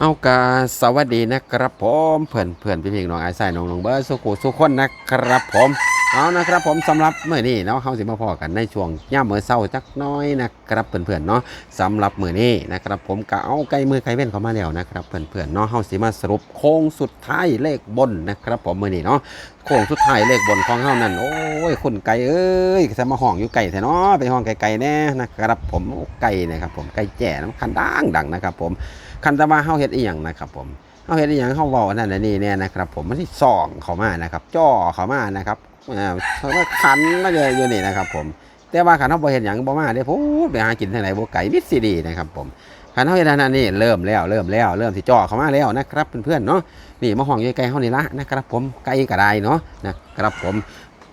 เอากาสวัสดีนะครับผมเพื่อนเพื่อนพี่พี่น้องไอ้ใส่น้องน้องเบิร์สุขุสุขคนนะครับผมเอานะครับผมสำหรับเมื่อนี้เนาะเขาสิมาพอกันในช่วงย่ามเมื่อเศร้าจักน้อยนะครับเพื่อนเพื่อนๆเนาะสำหรับมื่อนี้นะครับผมก็เอาไก่มือไก่เว้นเข้ามาแล้วนะครับเพื่อนเพื่อนๆเนาะเขาสิมาสรุปโค้งสุดท้ายเลขบนนะครับผมมื่อนี้เนาะโค้งสุดท้ายเลขบนของเฮานั่นโอ้ยคุณไก่เอ้ยจะมาห้องอยู่ไก่แท้เนาะไปห้องไก่ๆแน่นะครับผมโอ้ไก่นะครับผมไก่แจ่น้ำคันดังดังนะครับผม คันตะว่าเฮาเฮ็ดอีหยังนะครับผมเฮาเฮ็ดอีหยังเฮาเว้าอันนั่นนนี่เนี่ยนะครับ ผมมันสิส่องเข้ามานะครับ จ่อเข้ามานะครับอ่าเขามาขันมาเลยอยู่นี่นะครับ ผม แต่ว่าคันเฮาบ่เฮ็ดหยังบ่มาเด้พูดไปหากินทางไหนบ่ไกลมิดสิดีนะครับ ผมคันเฮาเฮ็ดนนั้นนี่เริ่มแล้วเริ่มแล้วเริ่มสิจ่อเข้ามาแล้วนะครับเพื่อนๆเนาะนี่มาห้องอยู่ใกล้เฮานี่ละนะครับ ผมไกลก็ได้เนาะนะครับผม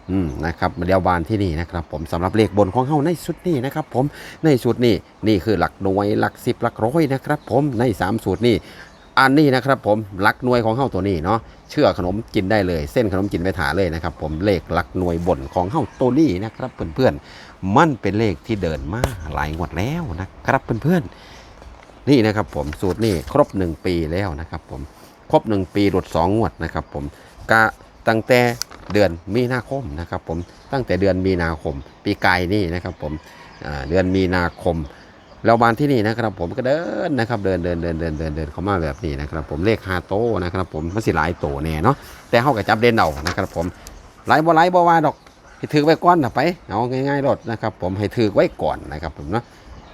อืมนะครับเดียวบานที่นี่นะครับผมสำหรับเลขบนของเฮาในสุดนี้นะครับผมในสูตรนี้นี่คือหลักหน่วยหลักสิบหลักร้อยนะครับผมใน 3 สูตรนี้อันนี้นะครับผมหลักหน่วยของเข้าตัวนี้เนาะเชื่อขนมกินได้เลย เส้นขนมกินไปถาเลยนะครับผมเลขหลักหน่วยบนของเข้าตัวนี้นะครับเพื่อนๆมันเป็นเลขที่เดินมาหลายงวดแล้วนะครับเพื่อนๆนี่นะครับผมสูตรนี้ครบ 1 ปีแล้วนะครับผมครบ 1 ปีหลุด2งวดนะครับผมกะตั้งแต่ เดือนมีนาคมนะครับผมตั้งแต่เดือนมีนาคม ปีกายนี่นะครับผมเดือนมีนาคมเราบานที่นี่นะครับผมก็เดินนะครับเดินเดินเดินเดินเดินเดินเข้ามาแบบนี้นะครับผมเลขฮาโตวนะครับผมมันสิหลายโตแน่เนาะแต่เขาก็จับเด่นเอานะครับผมหลายบ่หลายบ่ว่าดอกให้ถือไว้ก่อนนะไปเอาง่ายๆรถนะครับผมให้ถือไว้ก่อนนะครับผมเนาะ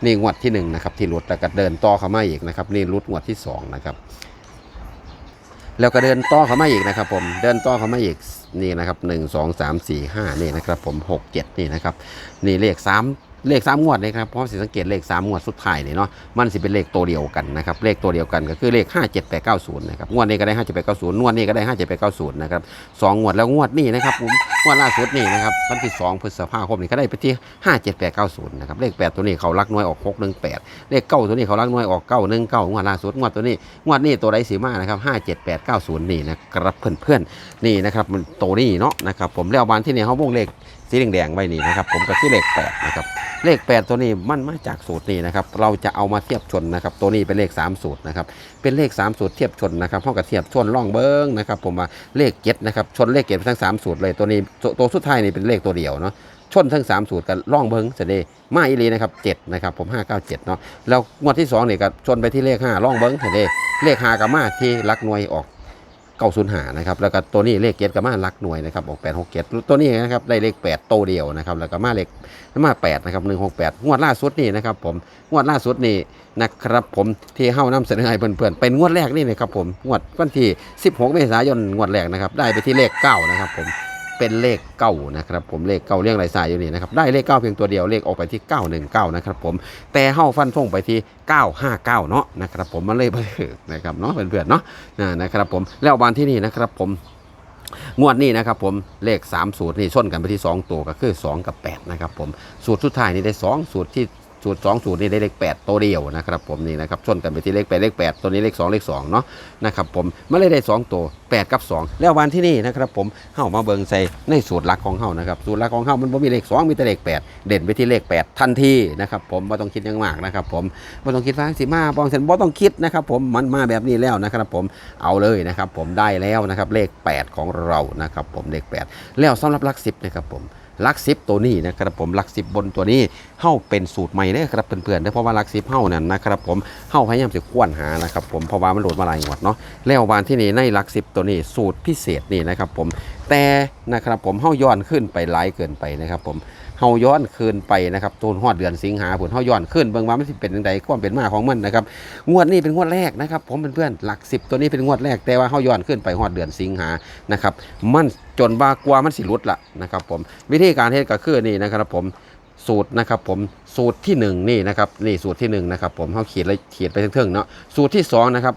นี่งวดที่หนึ่งนะครับที่หลุดแล้วก็เดินต่อเข้ามาอีกนะครับนี่หลุดงวดที่สองนะครับแล้วก็เดินต่อเข้ามาอีกนะครับผมเดินต่อเข้ามาอีก นี่นะครับหนึ่งสองสามสี่ห้านี่นะครับผมหกเจ็ดนี่นะครับ นี่เลขสาม เลขสามงวดเลยครับเพราะสิสังเกตเลขสามงวดสุดท้ายนี่เนาะมันสิเป็นเลขตัวเดียวกันนะครับเลขตัวเดียวกันก็คือเลขห้าเจ็ดแปดเก้าศูนย์นะครับงวดนี้ก็ได้ห้าเจ็ดแปดเก้าศูนย์งวดนี้ก็ได้ห้าเจ็ดแปดเก้าศูนย์นะครับสองงวดแล้วงวดนี้นะครับผมงวดล่าสุดนี่นะครับวันที่สองพฤษภาคมนี่ก็ได้ไปที่ห้าเจ็ดแปดเก้าศูนย์นะครับเลขแปดตัวนี้เขารักน้อยออกหกหนึ่งแปดเลขเก้าตัวนี้เขารักน้อยออกเก้าหนึ่งเก้างวดล่าสุดงวดตัวนี้งวดนี้ตัวใดสีมานะครับห้าเจ็ดแปดเก้าศูนย์นี่นะครับเพื่อนๆนี่นะครับมันตัวนี้เนาะนะครับผมแล้ววันที่นี่เขาวงเลข สีแดงๆไว้นี่นะครับผมก็คือเลขแปดนะครับเลข 8 ตัวนี้มันมาจากสูตรนี้นะครับเราจะเอามาเทียบชนนะครับตัวนี้เป็นเลข 3 สูตรนะครับเป็นเลข 3 สูตรเทียบชนนะครับเท่ากับเทียบชนล่องเบิ้งนะครับผมว่าเลขเจ็ดนะครับชนเลขเจ็ดทั้ง 3 สูตรเลยตัวนี้ตัวสุดท้ายนี่เป็นเลขตัวเดียวเนาะชนทั้ง 3 สูตรกันล่องเบิ้งเสด็จมาอีหลีนะครับ7นะครับผม 597เนาะแล้วงวดที่2เนี่ยก็ชนไปที่เลข5ล่องเบิ้งเสด็จเลข5กับมาที่ลักหน่วยออก เก้าศูนย์หานะครับแล้วก็ตัวนี้เลขเกียรกับมาลักหน่วยนะครับออกแปดหกเกียรตัวนี้นะครับได้เลขแปดโตเดียวนะครับแล้วก็มาเลขมาแปดนะครับหนึ่งหกแปดงวดล่าสุดนี่นะครับผมงวดล่าสุดนี่นะครับผมที่เฮ้านำเสนอให้เพื่อนๆเป็นงวดแรกนี่นะครับผมงวดวันที่ 16 เมษายนงวดแรกนะครับได้ไปที่เลขเก้านะครับผม เป็นเลขเก้านะครับผมเลขเก้าเรียงรายสายอยู่นี่นะครับได้เลขเก้าเพียงตัวเดียวเลขออกไปที่ 919 นะครับผมแต่เฮ้าฟันธงไปที่ 959 เนาะนะครับผมมันเลยไปนะครับเนาะเพื่อนๆเนาะนะนะครับผมแล้ววันที่นี่นะครับผมงวดนี้นะครับผมเลข3สูตรนี่ชนกันไปที่ 2 ตัวก็คือ 2 กับ 8 นะครับผมสูตรสุดท้ายนี่ได้ 2 สูตรที่ สูตร2สูตรนี่ได้เลข8ตัวเดียวนะครับผมนี่นะครับชนกันไปที่เลข8เลข8ตัวนี้เลข2เลข2เนาะนะครับผมไม่ได้ได้ 2 ตัว 8 กับ 2 แล้ววันที่นี่นะครับผมเข้ามาเบิงใส่ในสูตรลักของเฮานะครับสูตรลักของเฮามันบ่มีเลข 2 มีแต่เลข 8 เด่นไปที่เลข 8 ทันทีนะครับผมไม่ต้องคิดยังมากนะครับผมไม่ต้องคิดว่าสิมาบองเซนบ่ต้องคิดนะครับผมมันมาแบบนี้แล้วนะครับผมเอาเลยนะครับผมได้แล้วนะครับเลข 8 ของเรานะครับผมเลข 8 แล้วสำหรับลัก10นะครับผม ลักซิปตัวนี้นะครับผมลักซิบบนตัวนี้เข้าเป็นสูตรใหม่เลยครับเพื่อนๆเด้อเพราะว่าลักซิปเข้านั่นนะครับผมเข้าพยายามจะควนหานะครับผมเพราะว่ามันโหลดมาหลายงวดเนาะแล้ววานที่นี่ในลักซิปตัวนี้สูตรพิเศษนี่นะครับผมแต่นะครับผมเข้าย้อนขึ้นไปหลายเกินไปนะครับผม เฮาย้อนคืนไปนะครับตูนฮอดเดือนสิงหาผลเฮาย้อนขึ้นเบิ่งว่ามันสิเป็นจังไดความเป็นมาของมันนะครับงวดนี้เป็นงวดแรกนะครับ ผมเพื่อนๆหลักสิบตัวนี้เป็นงวดแรกแต่ว่าเฮาย้อนขึ้นไปฮอดเดือนสิงหานะครับมันจนว่ากลัวมันสิหลุดละนะครับผมวิธีการเฮ็ดก็คือนี่นะครับผมสูตรนะครับผมสูตรที่หนึ่งนี่นะครับนี่สูตรที่หนึ่งนะครับผมเฮาเขียนเลยเขียนไปเทิงๆเนาะสูตรที่สองนะครับ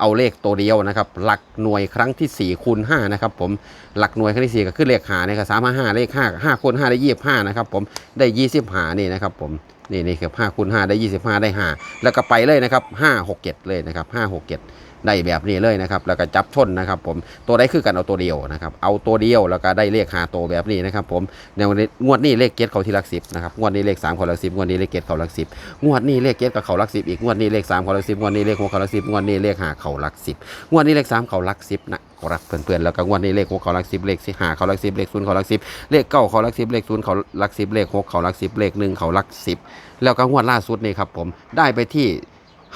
เอาเลขตัวเดียวนะครับ หลักหน่วยครั้งที่4คูณ5นะครับผมหลักหน่วยครั้งที่ 4 ก็ขึ้นเลขหาเนี่ยครับสามห้าห้าเลข5 5คูณ5ได้ยี่สิบห้านะครับผมได้ยี่สิบหานี่นะครับผมนี่นี่ครับ5คูณ5ได้25ได้5แล้วก็ไปเลยนะครับ5 6 7เลยนะครับ5 6 7 ได้แบบนี้เลยนะครับแล้วก็จับชนนะครับผมตัวใดคือกันเอาตัวเดียวนะครับเอาตัวเดียวแล้วก็ได้เลขหาตัวแบบนี้นะครับผมในวันนี้งวดนี้เลขเกตเขาที่ลักสิบนะครับงวดนี้เลขสามเขาลักสิบงวดนี้เลขเกตเขาลักสิบงวดนี้เลขเกตกับเขาลักสิบอีกงวดนี้เลขสามเขาลักสิบงวดนี้เลขหกเขาลักสิบงวดนี้เลขหาเขาลักสิบงวดนี้เลขสามเขาลักสิบนะครับเพื่อนๆแล้วก็งวดนี้เลขหกเขาลักสิบเลขสี่หาเขาลักสิบเลขศูนย์เขาลักสิบเลขเก้าเขาลักสิบเลขศูนย์เขาลักสิบเลขหกเขาลักสิบเลขหนึ่งเขาลักสิบแล้วก็งวดล่าสุดนี่ครับผมได้ไปที่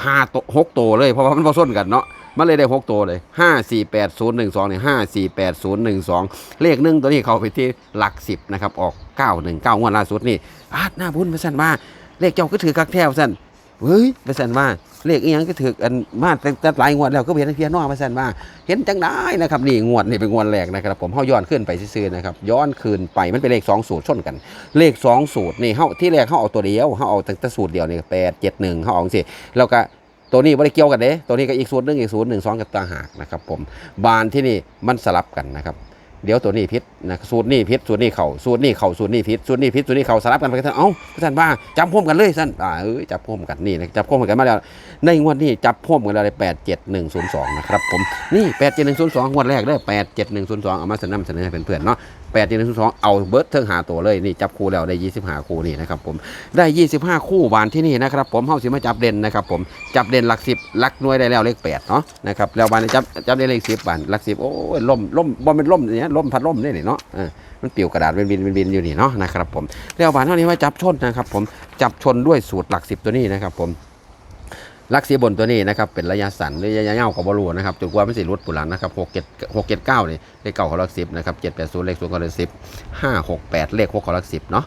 ห้าโตหกโตเลยเพราะว่ามันผสมกันเนาะมันเลยได้หกตัวเลยห้าสี่แปดศูนย์หนึ่งสองเนี่ยห้าสี่แปดศูนย์หนึ่งสองเลขหนึ่งตัวนี้เขาไปที่หลักสิบนะครับออกเก้าหนึ่งเก้างวดล่าสุดนี่อาดหน้าบุญมาสั่นว่าเลขเจ้าก็ถือกักแถวสั่น เฮ้ยไปสั่นว่าเลขอีหยังก็ถืออันมาแต่แต่หลายงวดแล้วก็เห็นเพียนอกไปสั่นว่า เห็นจังได้นะครับนี่งวดนี่เป็นงวดแรกนะครับ ผมเฮาย้อนขึ้นไปซื่อๆนะครับย้อนคืนไปมันเป็นเลขสองสูตรชนกัน เลขสองสูตรนี่เฮาที่แรกเฮาเอาตัวเดียวเฮาเอาแต่สูตรเดียวนี่แปดเจ็ดหนึ่งเฮาเอาสิแล้วก็ตัวนี้ไม่ได้เกี่ยวกันเด้ตัวนี้ก็อีกสูตรหนึ่งอีกสูตรหนึ่งสองกับต่างหากนะครับผมบานที่นี่มันสลับกันนะครับ เดี๋ยวตัวนี้พิษ นะสูตรนี้พิษสูตรนี้เข่าสูตรนี้เข่าสูตรนี้พิษสูตรนี้พิษสูตรนี้เข่าสลับกันไปกันเอ้าท่านว่าจับพ่วมกันเลยท่านอ่าเอ้ยจับพ่วมกันนี่นะจับพ่วมกันมาแล้วในงวดนี้จับพ่วมกันแล้วแปดเจ็ดหนึ่งศูนย์สองนะครับผมนี่แปดเจ็ดหนึ่งศูนย์สองงวดแรกเลยแปดเจ็ดหนึ่งศูนย์สองเอามาเสนอเสนอให้เพื่อนๆเนาะแปดเจ็ดหนึ่งศูนย์สองเอาเบิร์ดเทิงหาตัวเลยนี่จับคู่แล้วได้ยี่สิบห้าคู่นี่นะครับผมได้25คู่บานที่นี่นะครับผมเฮาสิมาจับเด่นนะครับผมจับเด่นหลักสิบหลักหน่วยได้แล้วเลข8เนาะนะครับแล้วบานจับจับได้เลข10บานหลักสิบโอ้ยล่มล่มบ่เป็นล่มเนี่ยล่มพัดล่มนี่เนี่เนาะเออมันปิวกระดาษเป็นบินเป็นบินอยู่นี่เนาะนะครับผมแล้วบานเท่านี้ว่าจับชนนะครับผมจับชนด้วยสูตรหลักสิบตัวนี้นะครับผมลักสีบนตัวนี้นะครับเป็นระยะสั้นหรือระยะยาวก็บ่รู้นะครับจนกว่ามันสิรุดปุรันนะครับ6 7 6 7 9นี่เลขเก่าของลักสิบนะครับ7 8 0เลขศูนย์ของลักสิบ5 6 8เลข6ของลักสิบเนาะ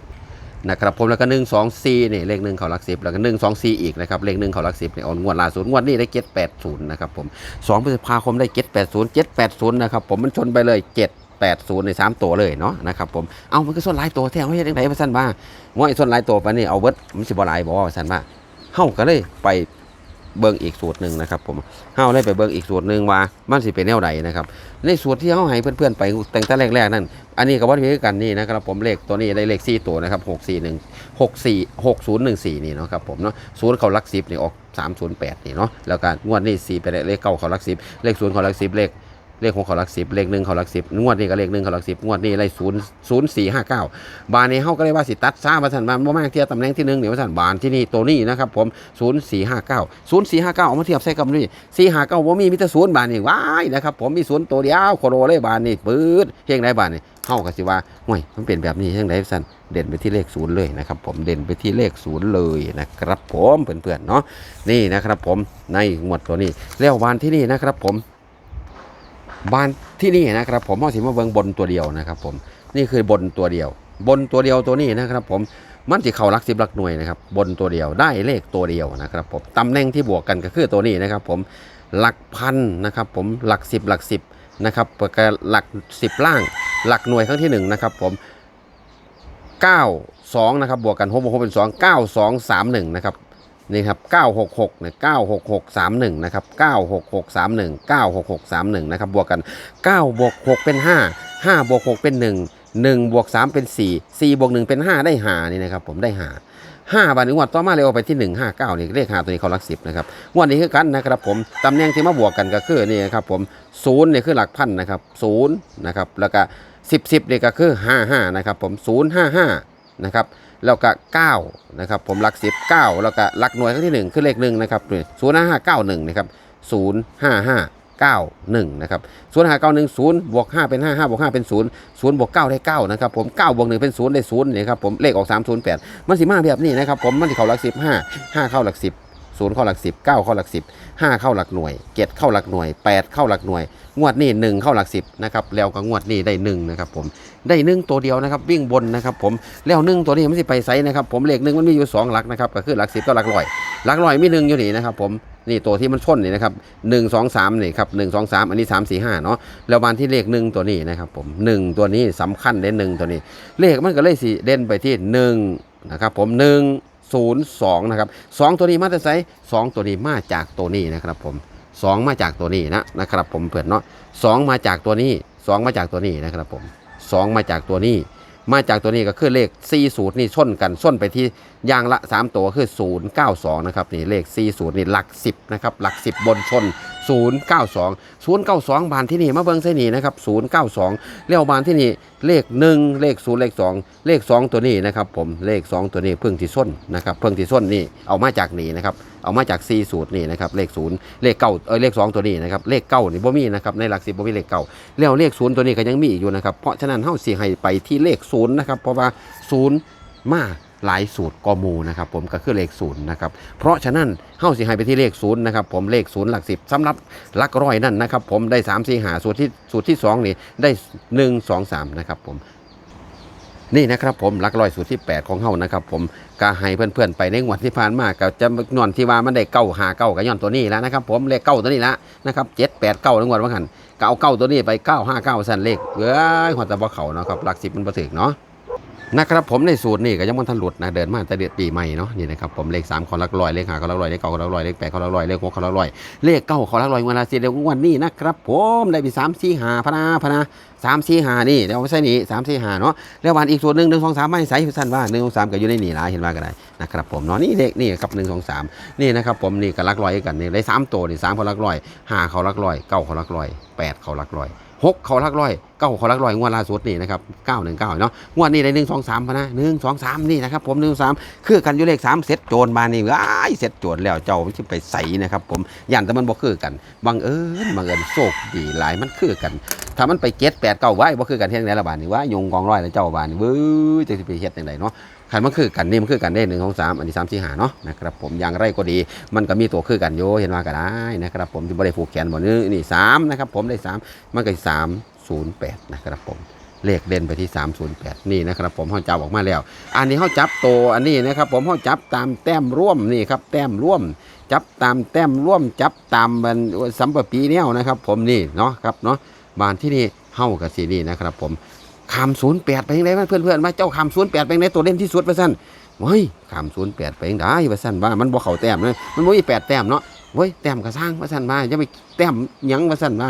นะครับผมแล้วก็หนึ่งสองสี่นี่เลขหนึ่งเขาลักสิบแล้วก็หนึ่งสองสี่อีกนะครับเลขหนึ่งเขาลักสิบเนี่ยออนงวดล่าสุดงวดนี้ได้เจ็ดแปดศูนย์นะครับผมสองพฤษภาคมได้เจ็ดแปดศูนย์เจ็ดแปดศูนย์นะครับผมมันชนไปเลยเจ็ด แปดศูนย์ในสามตัวเลยเนาะนะครับผมเอามันก็ส่วนหลายตัวแท้ไม่ใช่ยังไงมาสั้นบ้าว่าไอ้ส่วนหลายตัวไปนี่เอาเบิดมันสิบหลายบอกว่าสั้นบ้าเฮาก็เลยไปเบิ่งอีกสูตรหนึ่งนะครับผมเฮาเลยไปเบิ่งอีกสูตรหนึ่งว่ามันสิเป็นแนวใดนะครับในสูตรที่เฮาให้เพื่อนๆไปแต่งแต่แรกๆนั่นอันนี้ก็วัดพิกันนี่นะครับผมเลขตัวนี้ได้เลขสี่ตัวนะครับหกสี่หนึ่งหกสี่หกศูนย์หนึ่งสี่นี่เนาะครับผมเนาะศูนย์เขาลักสิบนี่ออกสามศูนย์แปดนี่เนาะแล้วก็งวดนี้สี่ไปเลขเก้าเขาลักสิบเลขศูนย์เขาลักสิบเลข เลขหกเขาลักสิบเลขหนึ่งเขาลักสิบงวดนี้ก็เลขหนึ่งเขาลักสิบงวดนี้เลขศูนย์ศูนย์สี่ห้าเก้าบานนี้เขาก็เลยว่าสิตัดซ่ามาสันบานบ่มากเทียบตำแหน่งที่หนึ่งเนี่ยมาสันบานที่นี่ตัวนี้นะครับผมศูนย์สี่ห้าเก้าศูนย์สี่ห้าเก้าเอามาเทียบใส่กับนี่สี่ห้าเก้าว่ามีมิตรศูนย์บานนี่ว้ายนะครับผมมีศูนย์ตัวเดียวโคโรเลยบานนี่ปื๊ดเพียงไรบานนี่เฮาก็สิว่าห่วยมันเป็นแบบนี้จังได๋ซั่นเด่นไปที่เลขศูนย์เลยนะครับผมเด่นไปที่เลขศูนย์เลยนะครับผมเพื่อนๆเนาะนี่นะครับผมในงวดตัวนี้แล้วบานที่นี่นะครับผม บานที่นี่นะครับผมเฮาสิมาเบิงบนตัวเดียวนะครับ ผมนี่คือบนตัวเดียว บนตัวเดียวตัวนี้นะครับ ผมมันสิเข้าหลักสิบลักหน่วยนะครับ บนตัวเดียวได้เลขตัวเดียวนะครับผมตำแหน่งที่บวกกันก็คือตัวนี้นะครับ ผมหลักพันนะครับ ผมหลักสิบหลักสิบนะครับกหลัก10ล่าง หลักหน่วยครั้งที่1นะครับ ผม9 2นะครับบวกกัน6บวก6เป็น2 9 2 3 1นะครับ นี่ครับ 966เนี่ย966 31 นะครับ 966 31 966 31 นะครับ บวกกัน 9 บวก 6 เป็น 5 5 บวก 6 เป็น 1 1 บวก 3 เป็น 4 4 บวก 1 เป็น 5 ได้หานี่นะครับ ผมได้หาห้าบาทหนึ่งวันต่อมาเลยเอาไปที่หนึ่งห้าเก้านี่เลขหาตัวนี้เขาหลักสิบนะครับงวันนี้คือกันนะครับผมตำแหน่งที่มาบวกกันก็คือนี่ครับผมศูนย์นี่คือหลักพันนะครับศูนย์นะครับแล้วก็สิบสิบนี่ก็คือห้าห้านะครับผมศูนย์ห้าห้านะครับ แล้วก็เก้านะครับผมลักสิบเก้าแล้วก็ลักหน่วยครั้งที่หนึ่งคือเลขหนึ่งนะครับศูนย์ห้าห้าเก้าหนึ่งนะครับศูนย์ห้าห้าเก้าหนึ่งนะครับศูนย์ห้าเก้าหนึ่งศูนย์บวกห้าเป็นห้าห้าบวกห้าเป็นศูนย์ศูนย์บวกเก้าได้เก้านะครับผมเก้าบวกหนึ่งเป็นศูนย์ได้ศูนย์นี่ครับผมเลขออกสามศูนย์แปดมันสิมาแบบนี้นะครับผมมันสิเข้าหลักสิบห้าห้าเข้าหลักสิบศูนย์เข้าหลักสิบเก้าเข้าหลักสิบห้าเข้าหลักหน่วยเจ็ดเข้าหลักหน่วยแปดเข้าหลักหน่วย งวดนี้หนึ่งเข้าหลักสิบนะครับแล้วก็งวดนี้ได้หนึ่งนะครับผม ได้หนึ่งตัวเดียวนะครับวิ่งบนนะครับผมแล้วหนึ่งตัวนี้มันสิไปไซนะครับผมเลขหนึ่งมันมีอยู่สองหลักนะครับก็คือหลักสิบก็หลักร้อยหลักร้อยมีหนึ่งอยู่นี่นะครับผมนี่ตัวที่มันชนนี่นะครับหนึ่งสองสามนี่ครับหนึ่งสองสามอันนี้สามสี่ห้าเนาะแล้วบานที่เลขหนึ่งตัวนี้นะครับผมหนึ่งตัวนี้สำคัญเด่นหนึ่งตัวนี้ เลขมันก็เลยสิเด่นไปที่หนึ่งนะครับผมหนึ่งศูนย์สองนะครับสองตัวนี้มาแต่ไซสองตัวนี้มาจากตัวนี้นะครับผมสองมาจากตัวนี้นะนะครับผมเพื่อนเนาะสองมาจากตัวนี้สองมาจากตัวนี้นะครับผม สองมาจากตัวนี้ มาจากตัวนี้ก็คือเลข4สูตรนี่ส้นกันส้นไปที่ย่างละ 3 ตัวคือ 092 นะครับนี่เลข4สูตรนี่หลัก 10 นะครับ หลัก 10 บนชน 092 092 บานที่นี่มาเบิ่งใส่นี่นะครับ092แล้วบานที่นี่เลข 1 เลข 0 เลข 2 เลข 2 ตัวนี้นะครับผมเลข 2 ตัวนี้เพิ่งที่ส้นนะครับเพิ่งที่ส้นนี่เอามาจากนี่นะครับเอามาจาก4สูตรนี่นะครับเลข 0 เลขเก้าเออเลข 2 ตัวนี้นะครับเลขเก้านี่บ่มีนะครับในหลักสิบบ่มีเลขเก้าแล้วเลข 0 ตัวนี้ก็ยังมีอีกอยู่นะครับเพราะฉะนั้นเฮาสิให้ไปที่เลข 0 นะครับเพราะว่า 0 มา หลายสูตรกอมูนะครับผมก็คือเลขศูนย์นะครับเพราะฉะนั้นเฮ้าสิให้ไปที่เลขศูนย์นะครับผมเลขศูนย์หลักสิบสำหรับหลักร้อยนั่นนะครับผมได้3ามสี่หาสูตรที่สูตรที่สองนี่ได้หนึ่งสองสามนะครับผมนี่นะครับผมหลักร้อยสูตรที่ 8 ของเฮานะครับผมกาให้เพื่อนๆไปในงวดที่ผ่านมาก็จะนอนที่ว่ามันได้เก้าหาเก้ากับย้อนตัวนี้แล้วนะครับผมเลขเก้าตัวนี้ละนะครับเจ็ดแปดเก้าในงวดว่าหันเก็เอาเก้าตัวนี้ไปเก้าห้าเก้าสั่นเลขเอ้ยหัวตะบ่เขาเนาะครับหลักสิบมันประถึกเนาะ นะครับผมในสูตรนี่ก็ยังมันทันหลุดนะเดินมาแต่เดือนปีใหม่เนาะนี่นะครับผมเลขสามเขาลักลอยเลขห้าเขาลักลอยเลขเก้าเขาลักลอยเลขแปดเขาลักลอยเลขหกเขาลักลอยเลขเก้าเขาลักลอยวันละสี่เดือนวันนี้นะครับผมได้ไปสามสี่ห้าพนาพนาสามสี่ห้านี่เดี๋ยวเอาไว้ใส่นี่สามสี่ห้าเนาะแล้ววันอีกส่วนหนึ่งหนึ่งสองสามไม่ใส่สั้นว่าหนึ่งสองสามก็อยู่ในนี่ละเห็นว่าก็ได้นะครับผมเนาะนี่เลขนี่ครับหนึ่งสองสามนี่นะครับผมนี่ก็ลักลอยกันนี่ได้สามตัวนี่สามเขาลักลอยห้าเขาลักลอยเก้าเขาลักลอยแปดเขาลักลอย หกเขาลักร้อยเก้าเขาลักร้อยงวดล่าสุดนี่นะครับเก้าหนึ่งเก้าเนาะงวดนี้ได้หนึ่งสองสามพนะหนึ่งสองสามนี่นะครับผมหนึ่งสามคือกันอยู่เลขสามเซตโจรมานี่ว้ายเซตโจรแล้วเจ้ามันจะไปใส่นะครับผมยันแต่มันบ่คือกันบังเอิญบังเอิญโชคดีหลายมันคือกัน ถ้ามันไปเจ็ดแปดเก้าไว้บ่คือกันเท่าไหนละบาทนี่ว่ายงกองร้อยแล้วเจ้าบาทนี่เว้ยจะสิไปเฮ็ดจังไดเนาะันมันคือกันนี่มันคือกันได้หนึ่งสองสามอันนี้สามสี่หาเนาะนะครับผมอย่างไรก็ดี มันก็มีตัวคือกันโยเห็นว่าก็ได้นะครับผมที่บ่ได้ผูกแขนบ่นี่นี่สามนะครับผมได้สามมันก็สามศูนย์แปดนะครับผมเลขเด่นไปที่ 308 นี่นะครับผมเขาจับออกมาแล้ว อันนี้เขาจับโตอันนี้นะครับผมเขาจับตามแต้มร่วมนี่ครับแต้มร่วม จับตามแต้มร่วมจับตามมันสัมปปีแนวนะครับ ผมนี่เนาะครับเนาะบานที่นี่เฮากับสีนี่นะครับผม คำศูนย์แปดไปยังไงเพื่อนเพื่อนมาเจ้าคำศูนย์แปดไปยังไงตัวเล่นที่สุดไปสั้นเฮ้ยคำศูนย์แปดไปยังได้ไปสั้นว่ามันบ่เข่าแต้มเลยมันบ่มีแปดแต้มเนาะเว้ยแต้มกระสร้างว่าสั้นมาจะไปแต้มยังว่าสั้นมา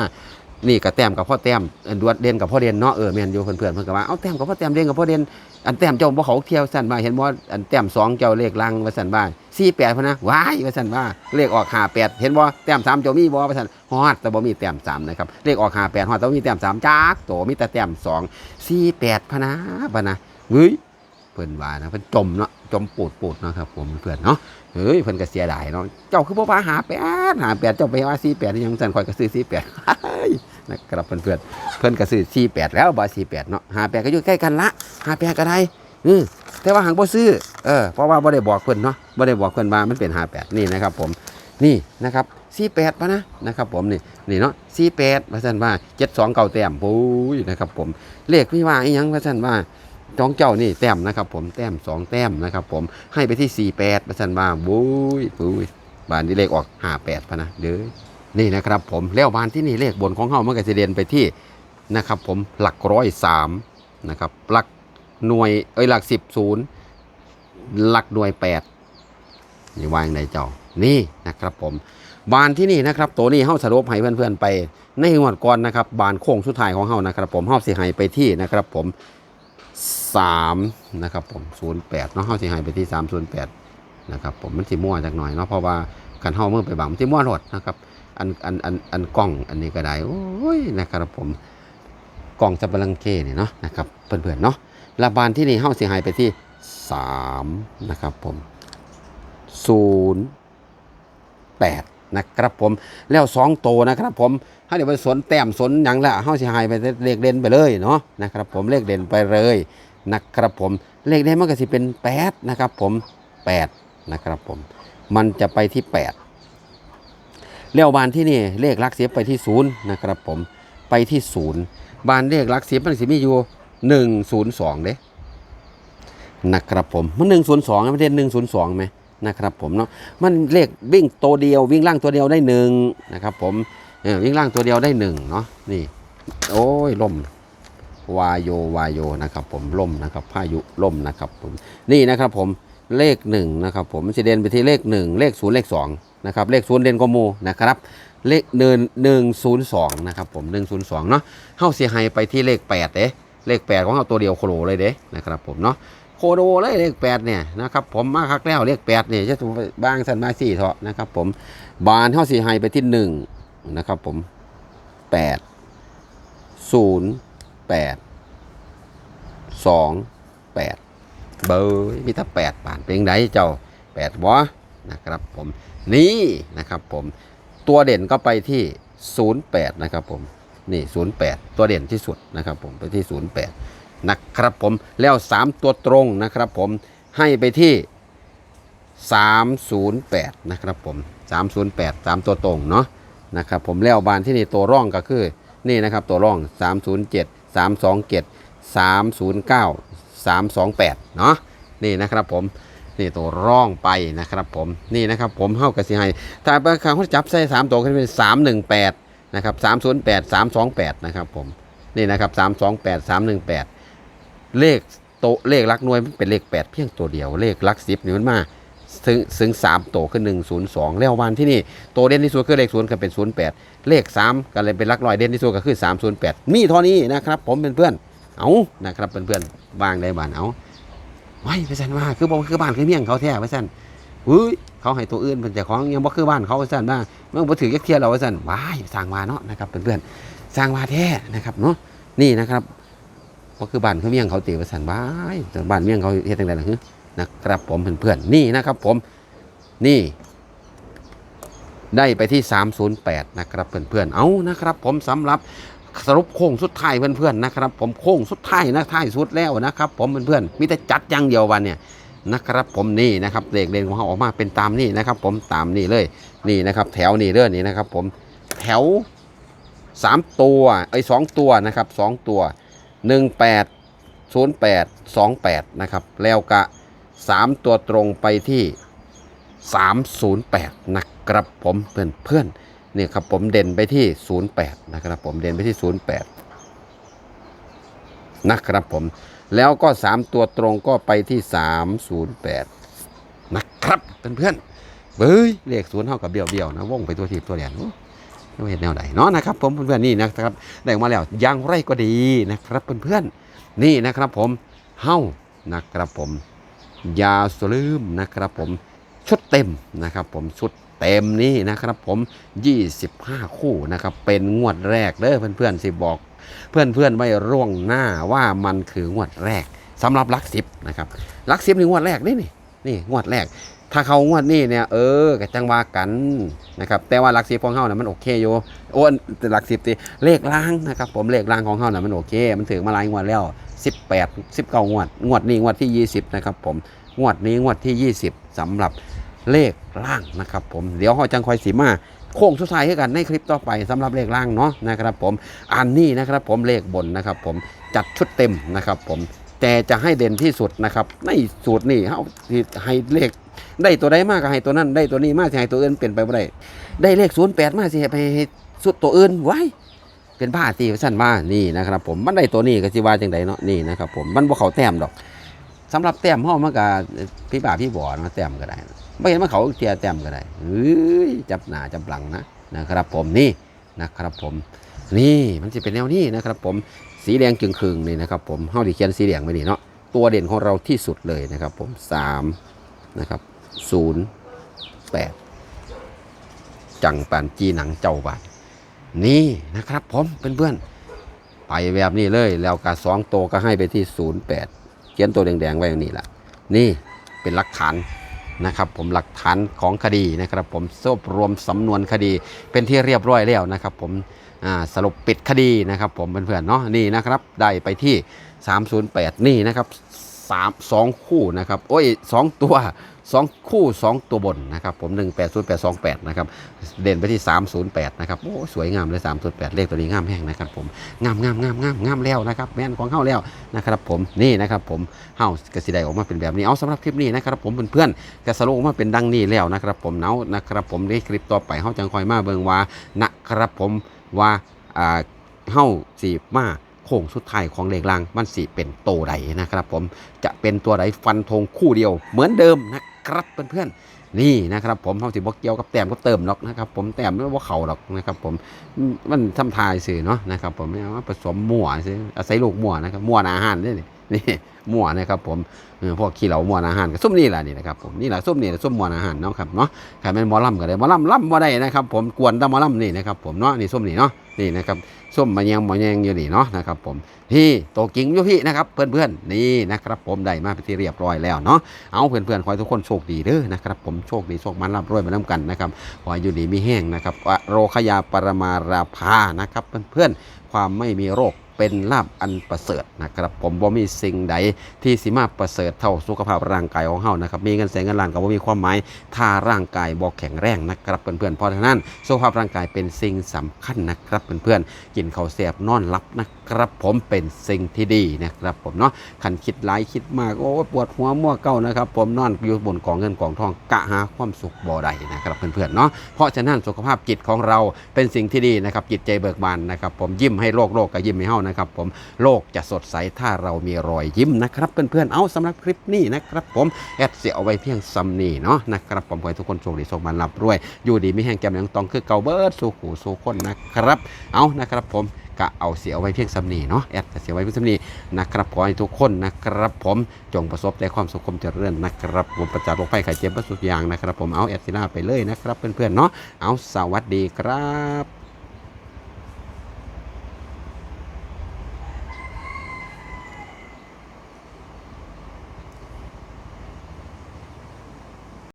นี่กับแต้มกับพ่อแต้มอันดวดเด่นกับพ่อเด่นเนาะเออแม่นอยู่เพื่อนๆเพิ่อนก็ว่าเอาแต้มกับพ่อแต้มเด่นกับพ่อเด่นอันแต้มเจ้าบ่เขาเที่ยวสั่นว่าเห็นบ่อันแต้มสองเจ้าเลขลังว่าสั่นว่า48พุ่นนะว้ายว่าสั่นว่าเลขออก58เห็นบ่แต้มสามเจ้ามีบ่ว่าสั่นฮอดแต่บ่มีแต้มสามนะครับเลขออก58ฮอดแต่บ่มีแต้มสามจักโตมีแต่แต้มสอง48พนะพนะเฮ้ยเพิ่อนว่านะเพิ่อนจมเนาะจมปูดปูดเนาะครับผมเพื่อนเนาะ เฮ้ยเพิ่นก็เสียดายเนาะเจ้าคือบ่ว่าหาแปดหาแปดเจ้าไปว่า48นี่ยังสั่นข่อยก็ซื้อ48นะครับเพื่อนเพื่อนเพื่อนก็ซื้อสี่แปดแล้วบาสี่แปดเนาะหาแปดก็อยู่ใกล้กันละหาแปดก็ได้อืมแต่ว่าหางบ่ซื้อเออเพราะว่าบ่ได้บอกเพื่อนเนาะบ่ได้บอกเพื่อนว่ามันเป็นหาแปดนี่นะครับ ผมนี่นะครับสี่แปดปะนะนะครับผมนี่นี่เนาะสี่แปดว่าซั่นว่าเจ็ดสองเก้าแต้มปุ้ยนะครับผมเลขพี่ว่าอีหยังว่าซั่นว่า จ้องเจ้านี่แต้มนะครับผมแต้มสองแต้มนะครับผมให้ไปที่สี่แปดว่าซั่นว่าบุ้ยปุ้ยบานนี้เลขออกห้าแปดปะนะเด้อนี่นะครับผมแล้วบานที่นี่เลขบนของเฮาเมันก็จะเด่นไปที่นะครับผมหลักร้อยสามนะครับหลักหน่วยเอ้ยหลักสิบศูนย์หลักหน่วยแปดนี่วางในเจ้านี่นะครับผมบานที่นี่นะครับตัวนี้เฮาสรุปให้เพื่อนๆไป ในงวดก่อนนะครับบานโค้งสุดท้ายของเฮานะครับผมเฮาสิให้ไปที่นะครับผม สามนะครับผมศูนย์แปดเนาะเฮาสิให้ไปที่สามศูนย์แปดนะครับผมมันสิมั่วจากหน่อยเนาะเพราะว่ากันเฮาเมื่อไปบังมันสิมั่วหดนะครับอันอันอันอันกล้องอันนี้ก็ได้โอ้ยนะครับผมกล้องสับปะรังเกเนี่ยเนาะนะครับเพื่อนๆเนาะระบานที่นี่เฮาสียหายไปที่สามนะครับผมศูนย์แปด นะครับผมแล้วสองโตนะครับผมถ้าเดี๋ยวไปสนแต้มสนหยังละเฮาเสียหายไปเลขเด่นไปเลยเนาะนะครับผมเลขเด่นไปเลยนะครับผมเลขเด่นมันก็สิเป็นแปดนะครับผมแปดนะครับผมมันจะไปที่แปดเลี้ยวบานที่นี่เลขลักเสียไปที่ศูนย์นะครับผมไปที่ศูนย์บานเลขลักเสียมันสิมีอยู่หนึ่งศูนย์สองเด้นะครับผมมันหนึ่งศูนย์สองไม่ใช่หนึ่งศูนย์สองไหม นะครับผมเนาะมันเลขวิ่งตัวเดียววิ่งล่างตัวเดียวได้หนึ่งนะครับผมเออวิ่งล่างตัวเดียวได้หนึ่งเนาะนี่ โอ้ยล่มวายโยวายโยนะครับ ผมล่มนะครับพายุล่มนะครับผมนี่นะครับผมเลขหนึ่งนะครับผมจะเด่นไปที่เลขหนึ่งเลขศูนย์เลขสองนะครับเลขศูนย์เด่นกว่าหมูนะครับเลขเนินหนึ่งศูนย์สองนะครับผมหนึ่งศูนย์สองเนาะเข้าเสียหายไปที่เลขแปดเด้เลขแปดของเขาตัวเดียวโคโลเลยเด้นะครับผมเนาะ โคโลเลยเลขแปดเนี่ยนะครับผมมาคักแล้วเลขแปดเนี่ยจะถูกบางสันมาสี่เถาะนะครับผมบานเข้าสียหายไปที่หนึ่งนะครับผมแปดศูนย์แปดสองแปดเบอร์มีแต่แปดบานเป็นไงเจ้าแปดวะนะครับผมนี่นะครับผมตัวเด่นก็ไปที่ศูนย์แปดนะครับผม นี่ศูนย์แปดตัวเด่นที่สุดนะครับผมไปที่ศู นะครับผมแล้วสามตัวตรงนะครับผมให้ไปที่ 308นะครับผม308 3 ตัวตรงเนาะนะครับผมแล้วบานที่นี่ตัวร่องก็คือนี่นะครับตัวร่อง 307 327 309 328เนาะนี่นะครับผมนี่ตัวร่องไปนะครับผมนี่นะครับผมเฮ้ากระสีให้ถ้าบางครั้งเขาจับใส่3ตัวก็จะเป็น 318นะครับ308 328นะครับผมนี่นะครับ328 318 เลขโตเลขลักหน่วยมันเป็นเลข8เพียงตัวเดียว เลขลัก10นี่มันมาถึงถึงสามโตขึ้นหนึ่งศูนย์สองแล้ววันที่นี่โตเด่นที่สุดคือเลขศูนย์ก็เป็นศูนย์แปดเลขสามก็เลยเป็นลักร้อยเด่นที่สุดก็คือสามศูนย์แปดมีเท่านี้นะครับ ผมเป็นเพื่อนเอานะครับเป็นเพื่อนวางได้บ้านเอาไว้ไปสั่นว่าคือบอกคือบ้านคือเมี่ยงเขาแท้ไปสั่นเฮ้ยเขาให้ตัวอื่นเป็นแต่ของยังบ่คือบ้านเขาไปสั่นบ้างเมื่อบ่ถือยักเทียเราไปสั่นว้ายสร้างมาเนาะนะครับเพื่อนสร้างมาแท้นะครับเนาะนี่นะครับ ก็คือบ้านคือเมี่ยงเขาตีไปสั่นว้ายแต่บ้านเมี่ยงเขาเฮ็ดจังไดล่ะฮึนะครับผมเพื่อนๆนี่นะครับผมนี่ ได้ไปที่ 308 นะครับเพื่อนๆเอานะครับ ผมสำหรับสรุปโค้งสุดท้ายเพื่อนๆนะครับ ผมโค้งสุดท้ายนะท้ายสุดแล้วนะครับ ผมเพื่อนๆมีแต่จัดอย่างเดียววันเนี่ยนะครับผมนี่นะครับเลขเด่นของเขาออกมาเป็นตามนี่นะครับ ผมตามนี่เลยนี่นะครับ แถวนี่เรื่องนี้นะครับ ผมแถว 3 ตัวไอ้สองตัวนะครับสองตัว 18 08 28 นะครับ แล้วก็3ตัวตรงไปที่ 308 นะครับผมเพื่อนเพื่อนๆนี่ครับผมเด่นไปที่ 08 นะครับผมเด่นไปที่ 08 นะครับผม แล้วก็ 3 ตัวตรงก็ไปที่ 308 นะครับเพื่อนๆเบ้ยเลขศูนย์เท่ากับเบี้ยวเบี้ยวนะว่องไปตัวทีตัวเดียน เห็นแนวไหนเนาะนะครับผมเพื่อนๆนี่นะครับได้ออกมาแล้วอยังไรก็ดีนะครับเพื่อนๆนี่นะครับผมเฮ้านะครับผมยาสลืมนะครับผมชุดเต็มนะครับผมชุดเต็มนี้นะครับผม 25 คู่นะครับเป็นงวดแรกเด้อเพื่อนๆสิบอก เพื่อนๆไว้ร่วงหน้าว่ามันคืองวดแรกสำหรับลักสิบนะครับลักสิบนี่งวดแรกนี่นี่นี่งวดแรก ถ้าเขางวดนี่เนี่ยเออกจังว่ากันนะครับแต่ว่าหลักสิบของเฮานะมันโอเคอยู่โอ้แต่หลักสิบตีเลขล่างนะครับผมเลขล่างของเฮานะมันโอเค มันถึงมาหลายงวดแล้ว 18 19งวด งวดนี้งวดที่ 20นะครับผมงวดนี้งวดที่ 20สำหรับเลขล่างนะครับผมเดี๋ยวเราจังคอยสีมาโค้งสุดท้ายให้กันในคลิปต่อไปสำหรับเลขล่างเนาะนะครับผมอันนี้นะครับผมเลขบนนะครับผมจัดชุดเต็มนะครับผมแต่จะให้เด่นที่สุดนะครับในสูตรนี่เขาให้เลข ได้ตัวใดมากก็ให้ตัวนั้น ได้ตัวนี้มากสิให้ตัวอื่นเปลี่ยนไปบ่ได้ได้เลขศูนย์แปดมากสิให้ไปสุดตัวอื่นไว้เป็นผ้าตีสั้นมานี่นะครับ ผมมันได้ตัวนี้ก็สิว่าจังไดเนาะนี่นะครับผมมันบ่เขาแต้มดอกสำหรับแต้มเฮามันก็พี่บ่าพี่บ่อนะแต้มก็ได้ไม่เห็นมันเขาเทียแต้มก็ได้เฮ้ยจับหนาจับหลังนะนะครับ ผมนี่นะครับผมนี่มันจะเป็นแนวนี้นะครับผมสีแดงจึงคืงนี่นะครับผมเฮาดิเขียนสีแดงไว้นี่เนาะตัวเด่นของเราที่สุดเลยนะครับผม3 นะครับ08จังปานจีหนังเจ้าบาดนี่นะครับผมเพื่อนๆไปแบบนี้เลย แล้วกาสองโตก็ให้ไปที่08เขียนตัวแดงๆไว้อย่างนี้แหละนี่เป็นหลักฐานนะครับผมหลักฐานของคดีนะครับผมรวบรวมสำนวนคดีเป็นที่เรียบร้อยแล้วนะครับผมสรุปปิดคดีนะครับผมเพื่อนๆเนาะนี่นะครับได้ไปที่ 308 นี่นะครับ สามสองคู่นะครับโอ้ยสองตัวสองคู่สองตัวบนนะครับผม180828นย์แปดสองแปดนะครับเด่นไปที่308นย์แปดนะครับโอ้สวยงามเลย308เลขตัวนี้งามแห้งนะครับผมงามงามงามงามงามแล้วนะครับแม่นของเข้าแล้วนะครับผมนี่นะครับผมเฮากสิไดออกมาเป็นแบบนี้เอาสำหรับคลิปนี้นะครับผมเพื่อนๆกสรุปออกมาเป็นดังนี้แล้วนะครับผมเนานะครับผมในคลิปต่อไปเฮาจังคอยมาเบิงว่านะครับผมว่าอ่าเฮาสิมา โค้งสุดท้ายของเลขล่างมันสิเป็นโตใดนะครับผมจะเป็นตัวใดฟันธงคู่เดียว เหมือนเดิมนะครับเพื่อนๆนี่นะครับผมเขาสิบอกเกี่ยวกับแต้มก็เติมหรอกนะครับผมแต้มไม่ว่าเขาหรอกนะครับผมมันทำทายสื่อเนาะนะครับผมไม่เอาผสมมั่วซื้ออาศัยลูกมั่วนะครับมั่วอาหารนี่นี่มั่วนะครับผมพวกขี้เหล่ามั่วอาหารก็ส้มนี่แหละนี่นะครับผมนี่แหละส้มนี่แหละส้มมั่วอาหารเนาะครับเนาะใครเป็นมอลำก็ได้มอลำล่ำบ่ได้นะครับผมกวนตหมอลำนี่นะครับผมเนาะนี่ส้มนี่เนาะนี่นะครับ ส้มมาแยงมาแยงอยู่นี่เนาะนะครับผมพี่โตกิ่งอยู่พี่นะครับเพื่อนๆนี่นะครับผมได้มาเป็นที่เรียบร้อยแล้วเนาะเอาเพื่อนๆขอให้ทุกคนโชคดีเด้อนะครับผมโชคดีโชคมันร่ำรวยมาน้ำกันนะครับขอให้อยู่ดีมีแห้งนะครับโรคยาปรมาราภานะครับเพื่อนๆความไม่มีโรค เป็นลาบอันประเสริฐนะครับผมบ่มีสิ่งใดที่สิมาประเสริฐเท่าสุขภาพร่างกายของเฮานะครับมีเงินแสนเงินล้านก็บ่มีความหมายถ้าร่างกายบ่แข็งแรงนะครับเพื่อนๆเพราะฉะนั้นสุขภาพร่างกายเป็นสิ่งสำคัญนะครับเพื่อนๆกินข้าวแซ่บนอนหลับนะ ครับผมเป็นสิ่งที่ดีนะครับผมเนาะคันคิดหลายคิดมากโอ้ปวดหัวมั่วเก้านะครับ ผมนอนอยู่บนกองเงินกองทองกะหาความสุขบ่ได้นะครับเพื่อนๆเนาะเพราะฉะนั้นสุขภาพจิตของเราเป็นสิ่งที่ดีนะครับจิตใจเบิกบานนะครับ ผมยิ้มให้โลกโลกก็ยิ้มให้เฮานะครับ ผมโลกจะสดใสถ้าเรามีรอยยิ้มนะครับเพื่อนๆเอาสำหรับคลิปนี้นะครับ ผมแอดเสียเอาไว้เพียงซัมนี่เนาะนะครับผมขอให้ทุกคนโชคดีโชคมันรับรวยอยู่ดีไม่แห้งแก้มยังตองคือเกาเบิร์ดสู่หูสู่คนนะครับ เอานะครับผม กะเอาเสียเอาไว้เพียงสำนีเนาะแอดเสียไว้เพียงสำนีนะครับขอให้ทุกคนนะครับผมจงประสบแต่ความสุขความเจริญนะครับผมประจักษ์โรคภัยไข้เจ็บประสุดอย่างนะครับผมเอาแอดซิล่าไปเลยนะครับเพื่อนๆเนาะเอาสวัสดีครับ